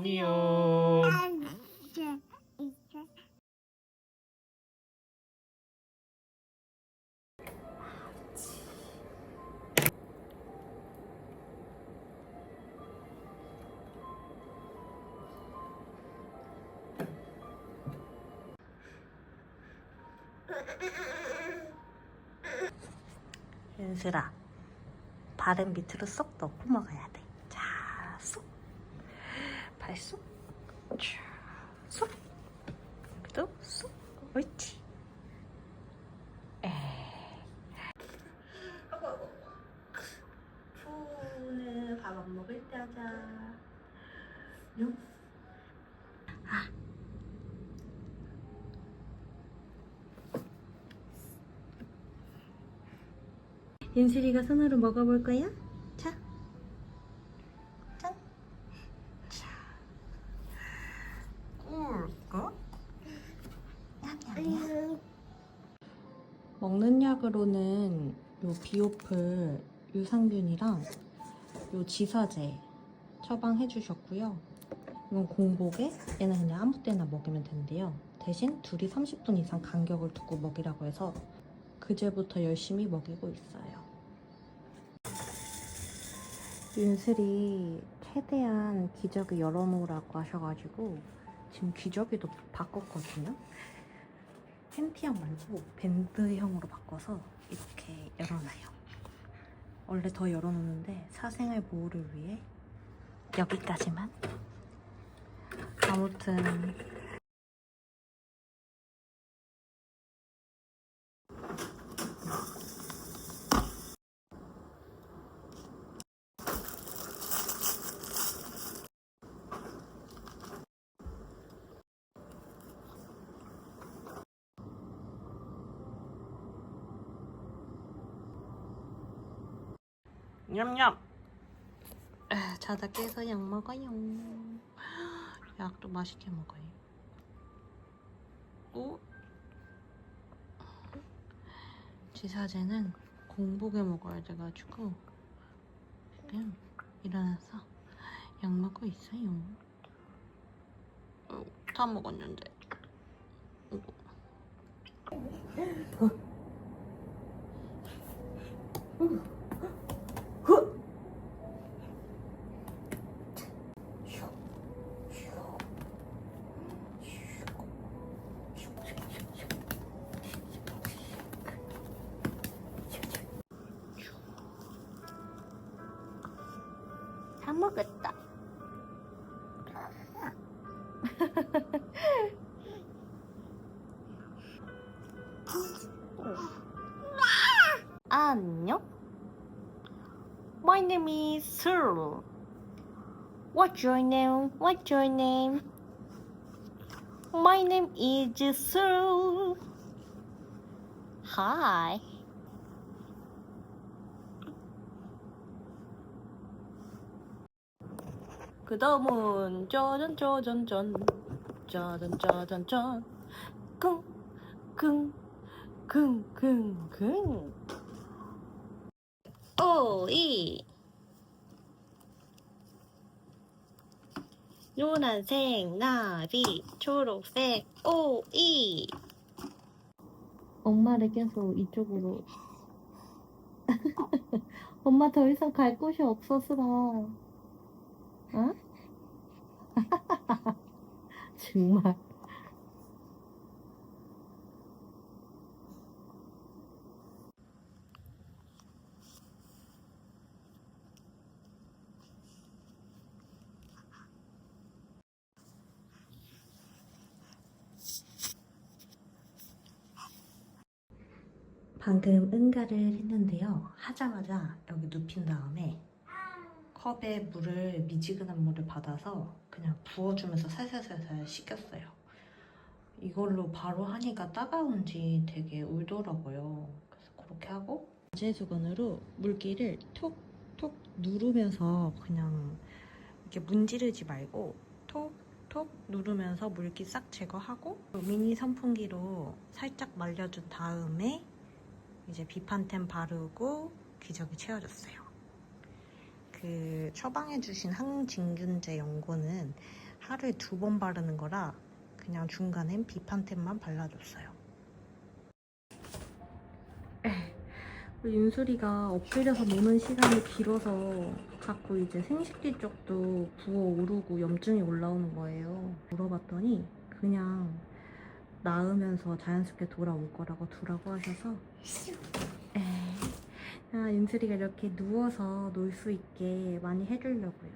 안녕. 윤슬아, 발은 밑으로 쏙 넣고 먹어야 돼. 자, 쏙. 발 쏙. 여기도. 옳지. 에. 푸는 밥 안 먹을 때 하자. 요. 아. 손으로 먹어볼 거야? 요 비오플 유산균이랑 요 지사제 처방해 주셨고요. 이건 공복에 얘는 그냥 아무 때나 먹으면 된대요. 대신 둘이 30분 이상 간격을 두고 먹이라고 해서 그제부터 열심히 먹이고 있어요. 윤슬이 최대한 기저귀 열어놓으라고 하셔가지고 지금 기저귀도 바꿨거든요. 팬티형 말고 밴드형으로 바꿔서 이렇게 열어놔요. 원래 더 열어놓는데 사생활 보호를 위해 여기까지만. 아무튼 냠냠. 아, 자다 깨서 약 먹어요. 약도 맛있게 먹어요. 오. 지사제는 공복에 먹어야 돼가지고 지금 일어나서 약 먹고 있어요. 어, 다 먹었는데. 이거. 다 먹었다. 안녕. My name is Searle. What's your name? What's your name? My name is Searle. Hi. 그 다음은 짜잔 짜잔 짠. 짜잔 짜잔 짠. 끙끙끙끙끙 오이. 노란색 나비 초록색 오이. 엄마를 계속 이쪽으로. 엄마 더 이상 갈 곳이 없어서라 어? 정말. 방금 응가를 했는데요. 하자마자 여기 눕힌 다음에 컵에 물을 미지근한 물을 받아서 그냥 부어주면서 살살살살 식혔어요. 이걸로 바로 하니까 따가운지 되게 울더라고요. 그래서 그렇게 하고 제수건으로 물기를 톡톡 누르면서 그냥 이렇게 문지르지 말고 톡톡 누르면서 물기 싹 제거하고 미니 선풍기로 살짝 말려준 다음에 이제 비판템 바르고 기저귀 채워줬어요. 그 처방해주신 항진균제 연고는 하루에 두 번 바르는 거라 그냥 중간엔 비판템만 발라줬어요. 윤수리가 엎드려서 노는 시간이 길어서 자꾸 이제 생식기 쪽도 부어오르고 염증이 올라오는 거예요. 물어봤더니 그냥 나으면서 자연스럽게 돌아올 거라고 두라고 하셔서 아, 윤수리가 이렇게 누워서 놀 수 있게 많이 해주려고요.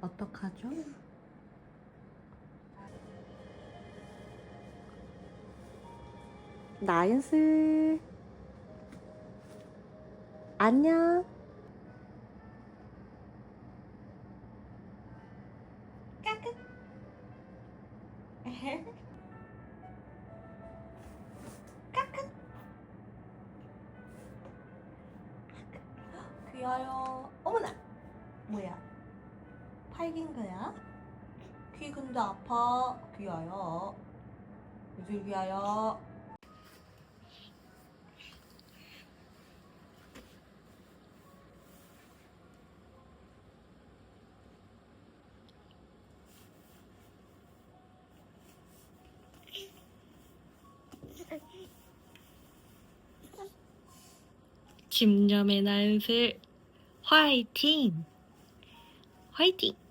어떡하죠? 나윤슬 안녕 팔긴 거야? 귀 근데 아파. 귀여요 유슬 귀여요 집념의 난슬 화이팅! 화이팅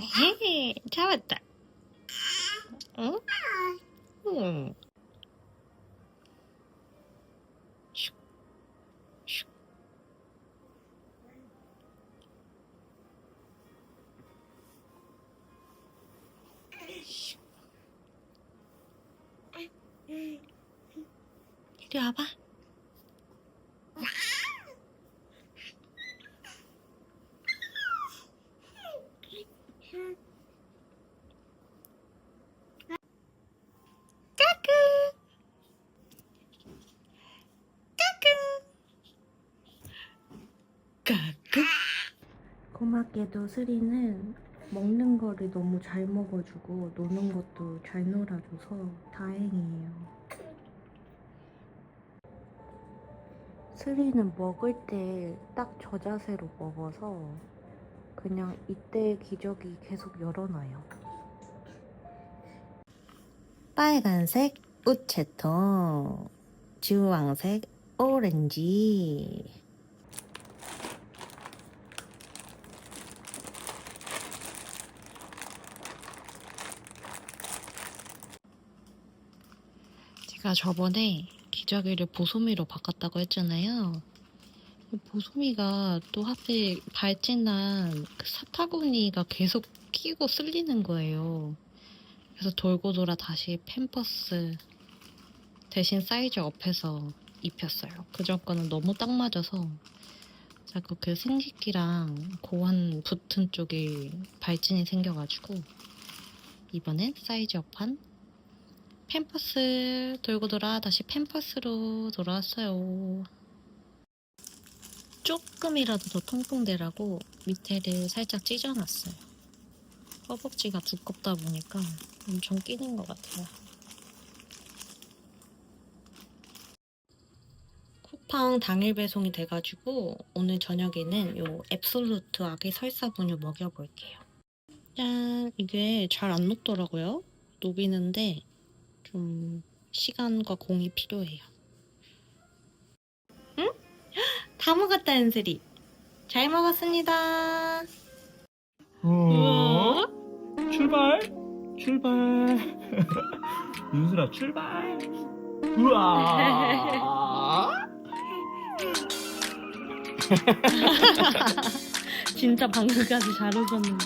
헤헤 잡았다 응? 응. 슉, 슉. 이리 와봐. 까끄. 까끄. 까끄. 고맙게도 스리는 먹는 거를 너무 잘 먹어주고 노는 것도 잘 놀아줘서 다행이에요. 스리는 먹을 때 딱 저 자세로 먹어서 그냥 이때의 기적이 계속 열어놔요. 빨간색 우체통, 주황색 오렌지. 제가 저번에 기저귀를 보소미로 바꿨다고 했잖아요. 보소미가 또 하필 발진한 그 사타구니가 계속 끼고 쓸리는 거예요. 그래서 돌고 돌아 다시 팸퍼스 대신 사이즈 업해서 입혔어요. 그전 거는 너무 딱 맞아서 자꾸 그 생식기랑 고환 붙은 쪽에 발진이 생겨가지고 이번엔 사이즈 업한 팸퍼스 돌고 돌아 다시 팸퍼스로 돌아왔어요. 조금이라도 더 통풍되라고 밑에를 살짝 찢어놨어요. 허벅지가 두껍다 보니까 엄청 끼는 것 같아요. 쿠팡 당일 배송이 돼가지고 오늘 저녁에는 요 앱솔루트 아기 설사분유 먹여볼게요. 짠! 이게 잘 안 녹더라고요. 녹이는데 좀 시간과 공이 필요해요. 응? 다 먹었다, 은슬이. 잘 먹었습니다. 어? 출발 출발 윤수라 출발 우와 진짜 방금까지 잘 웃었는데.